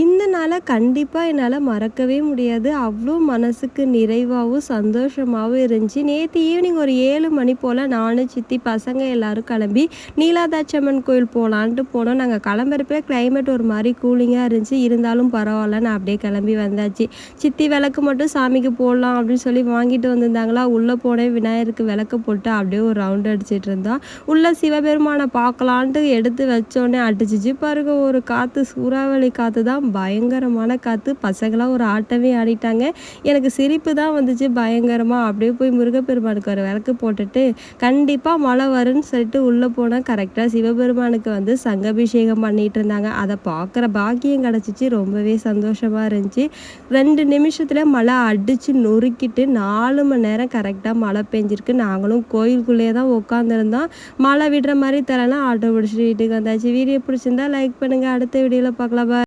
இந்த நாளை கண்டிப்பாக என்னால் மறக்கவே முடியாது. அவ்வளோ மனசுக்கு நிறைவாகவும் சந்தோஷமாகவும் இருந்துச்சு. நேற்று ஈவினிங் ஒரு ஏழு மணி போல் நானும் சித்தி பசங்க எல்லோரும் கிளம்பி நீலாதாச்சம்மன் கோயில் போகலான்ட்டு போனோம். நாங்கள் கிளம்புறப்ப கிளைமேட் ஒரு மாதிரி கூலிங்காக இருந்துச்சு. இருந்தாலும் பரவாயில்ல நான் அப்படியே கிளம்பி வந்தாச்சு. சித்தி விளக்கு மட்டும் சாமிக்கு போடலாம் அப்படின்னு சொல்லி வாங்கிட்டு வந்திருந்தாங்களா? உள்ளே போனேன். விநாயகருக்கு விளக்கு போட்டு அப்படியே ஒரு ரவுண்ட் அடிச்சிட்டு இருந்தோம் உள்ளே சிவபெருமானை பார்க்கலான்ட்டு எடுத்து வச்சோடனே அடிச்சிச்சு. பாருங்க ஒரு காற்று சூறாவளி காற்று தான் பயங்கரமான காற்று பசங்களாம் ஒரு ஆட்டமே ஆடிட்டாங்க. எனக்கு சிரிப்பு தான் வந்துச்சு. பயங்கரமாக அப்படியே போய் முருகப்பெருமானுக்கு ஒரு விளக்கு போட்டுட்டு கண்டிப்பாக மழை வரும்னு சொல்லிட்டு உள்ளே போனால் கரெக்டாக சிவபெருமானுக்கு வந்து சங்கபிஷேகம் பண்ணிட்டு இருந்தாங்க. அதை பார்க்குற பாக்கியம் கிடச்சிச்சு. ரொம்பவே சந்தோஷமாக இருந்துச்சு. ரெண்டு நிமிஷத்தில் மழை அடித்து நொறுக்கிட்டு நாலு மணி நேரம் கரெக்டாக மழை பெஞ்சிருக்கு. நாங்களும் கோயிலுக்குள்ளேயே தான் உட்காந்துருந்தோம் மழை விடுற மாதிரி தரலாம் ஆட்டோ பிடிச்சிட்டு வீட்டுக்கு வந்தாச்சு. வீடியோ பிடிச்சிருந்தா லைக் பண்ணுங்கள் அடுத்த வீடியோவில் பார்க்கலாம்.